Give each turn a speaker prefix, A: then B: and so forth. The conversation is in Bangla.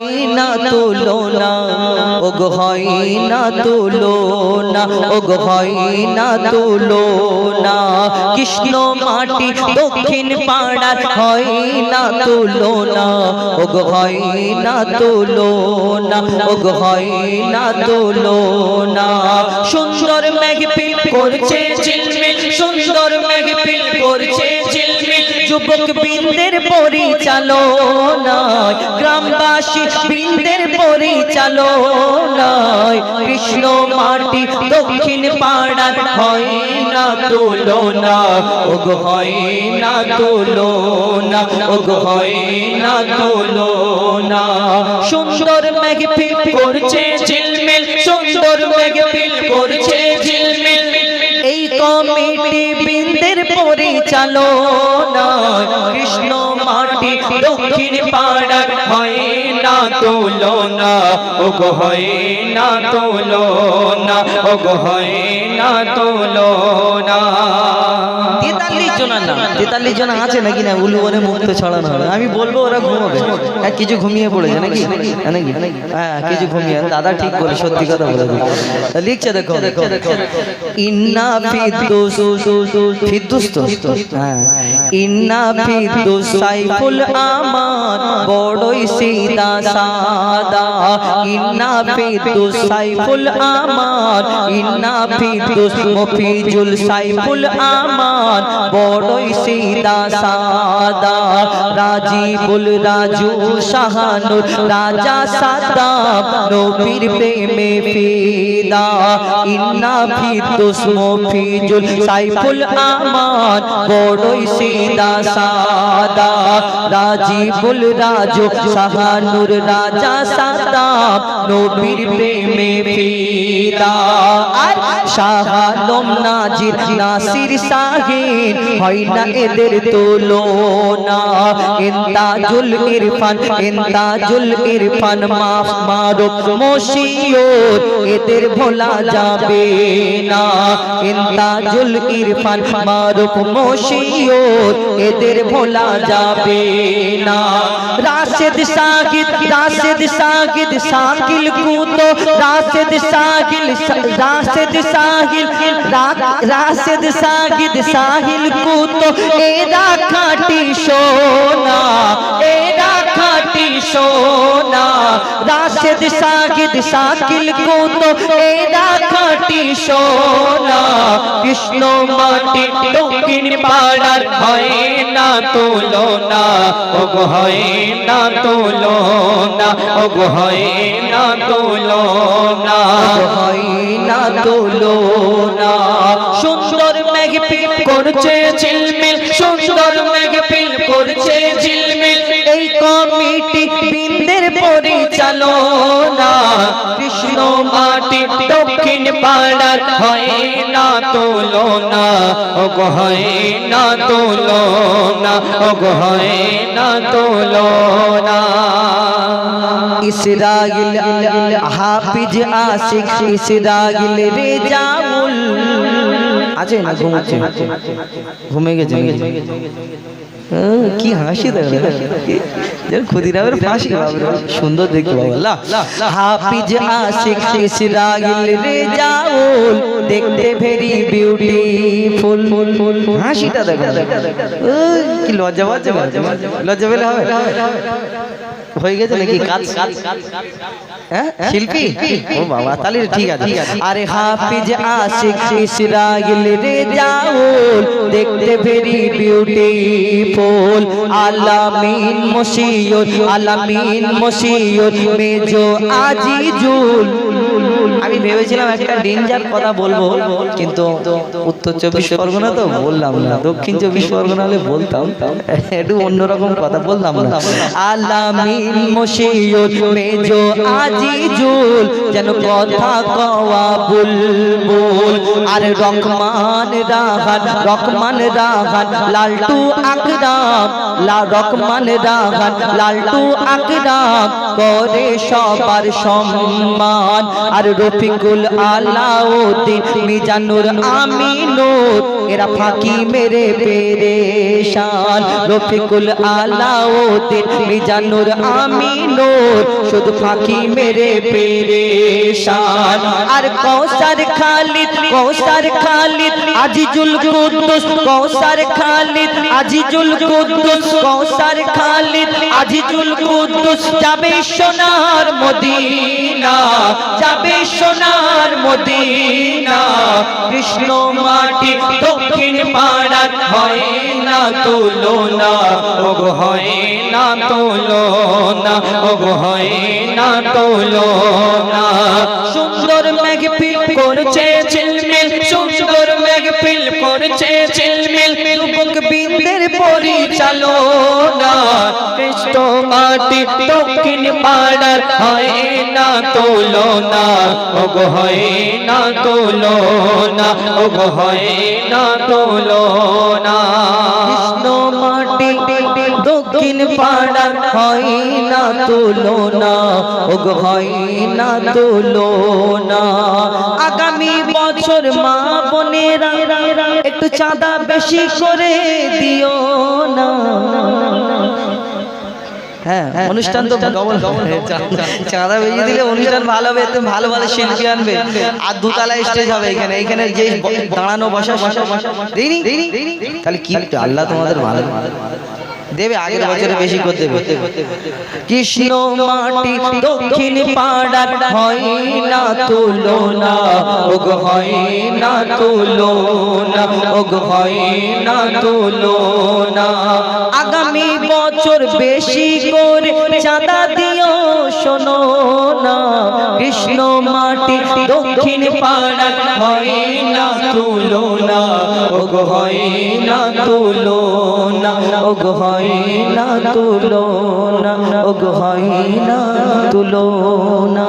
A: না হয় না হয় না কৃষ্ণ মাটি দক্ষিণ পাড়ার হয় না তুলনা। ওগ হয় না তুলনা। ওগ হয় না তুলনা। সুন্দর মেঘপিল করছে ঝিলমিল। সুন্দর মেঘপিল করছে যুবক বৃন্দের পরিচালনায়, গ্রামবাসী বৃন্দের পরিচালনায়, কৃষ্ণ মাটি দক্ষিণ পাড়ার হয় না তুলনা, ওগ হয় না তুলনা, ওগ হয় না তুলনা। সুন্দর মেঘপিল করছে ঝিলমিল, সুন্দর মেঘপিল করছে কমিটি বৃন্দের পরিচালনা। কৃষ্ণ মাটি দক্ষিণ পাড়া হয় না তুলনা। গো হয় না তুলনা গো হয় না না তেতাল্লিশ জন আছে নাকি না? উলুবনে মুক্ত ছড়ানো হবে। আমি বলব ওরা ঘুমাবে। হ্যাঁ কিছু ঘুমিয়ে পড়েছে নাকি? হ্যাঁ, নাকি? হ্যাঁ কিছু ঘুমিয়ে দাদা ঠিক বলে সত্যি কথা বলে লিখছে দেখো। ইন্না হ্যাঁ। ইন্না সাইফুল আমান বড়ই সিদা সাদা। ইন্না সাইফুল আমান ইন্না মফিজুল সাইফুল বড়ই সিদা সাদা। রাজিবুল রাজু শাহানুর রাজা সাদাম নবীর প্রেমে ফিদা। ইন্না ফিরদৌস মফিজুল সাইফুল আমান বড়ই সিদা সাদা। রাজিবুল রাজু শাহানুর, রাজা সাদাম নবীর প্রেমে ফিদা। আর শাহালম নাজির, নাসির সাহিন হয় না এদের তুলনা ইন্তাজুল ইরফান ইন্তাজুল ইরফান মাফ মারুফ মশিয়ত এদের ভোলা যাবে না। ইন্তাজুল ইরফান মারুফ মশিয়ত এদের ভোলা যাবে না। রাশেদ সাকিদ রাশেদ সাকিদ, শাকিল কুতো, রাশেদ সাকিল, রাশেদ সাহিল রাশেদ সাকিদ সাহিল কুতো এরা খাটি সোনা এরা খাটি সোনা। রাশেদ সাকিদ শাকিল কুতো এরা খাটি সোনা। কৃষ্ণ মাটি দক্ষিণ পাড়ার হয় না তুলনা ওগ হয় না তুলনা ওগ হয় না তুলনা। হয় না তুলনা। সুন্দর মেঘপিল করছে ঝিলমিল সুন্দর মেঘপিল করছে ঝিলমিল এই কমিটি বৃন্দের পরিচালনা কৃষ্ণ মাটি দক্ষিণ পাড়ার হয় না তুলনা ওগ হয় না তুলনা ওগ হয় না তুলনা ইসরাইল হাফিজ আশিক ইসরাইল রেজাউল আছে না ঘুমাচ্ছে ঘুমে গেছে হ্যাঁ, কি হাসি যেন ক্ষুদিরামের ফাঁসি সুন্দর দেখতে দেখতে ভেরি বিউটিফুল হাসিটা কি হয়ে গেছে হ্যাঁ? শিল্পী? ও বাবা, তাহলে ঠিক আছে। আরে হাফিজ আশিক দেখতে ভেরি বিউটিফুল আলামিন মসিয়ত আলামিন মসিয়ত, মেজো আজিজুল আমি ভেবেছিলাম একটা ডেঞ্জার কথা বলব, কিন্তু উত্তর চব্বিশ পরগনা তো বললাম না, দক্ষিণ চব্বিশ পরগনা হলে বলতাম। একটু অন্যরকম কথা বললাম না। আলামিন মসিয়ত, মেজো আজিজুল যেন কথা কওয়া বুলবুল আর রকমান রাহান রকমান রাহান লালটু আকরাম লা রকমান রাহান লালটু আকরাম করে সবার সম্মান। আর রফিকুল আলাউদ্দিন, মিজানুর আমিনুর, এরা ফাঁকি মেরে পেরেশান। রফিকুল আলাউদ্দিন, মিজানুর আমি নোর শুধু ফাঁকি মেরে পেরেশান। আর কৌসার খালিদ কৌসার খালিদ, আজিজুল কুদ্দুস কৌসার খালিদ, আজিজুল কুদ্দুস কৌসার খালিদ আজিজুল কুদ্দুস, যাবে সোনার মদিনা, যাবে সোনার মদিনা। কৃষ্ণ মাটি দক্ষিণ পাড়ার হয় না তুলনা, ওগো হয় না তুলনা, ওগো হয় না তুলনা। সুন্দর মেঘ পিল করছে পরিচালনা কৃষ্ণ মাটি দক্ষিণ পাড়ার হয় না তুলনা। ওগো হয় না তুলনা, ওগো হয় না তুলনা। দক্ষিণ পাড়ার হয় না তুলনা ওগো হয় না তুলনা। আগামী বছর মা বোনেরা একটু চাঁদা বেশি করে দিও না। হ্যাঁ অনুষ্ঠান তো চাঁদা বেশি দিলে অনুষ্ঠান ভালো হবে তুমি ভালো ভালো শিল্পী আনবে। আর স্টেজ হবে এখানে। এখানে যে দাঁড়ানো বসা বসা তাহলে কি আল্লাহ তোমাদের ভালো দেবে আগের বছরে বেশি কৃষ্ণ মাটি দক্ষিণ পাড়ার হয় না তুলনা। ওগ হয় না তুলনা ওগ হয় না তুলনা। আগামী বছর বেশি করে চাঁদা দিও শোনো না। কৃষ্ণ মাটি দক্ষিণ পাড়া হয় না তুলনা, ওগ হয় না তুলনা, ওগ হয় না তুলনা, ওগ হয় না তুলনা।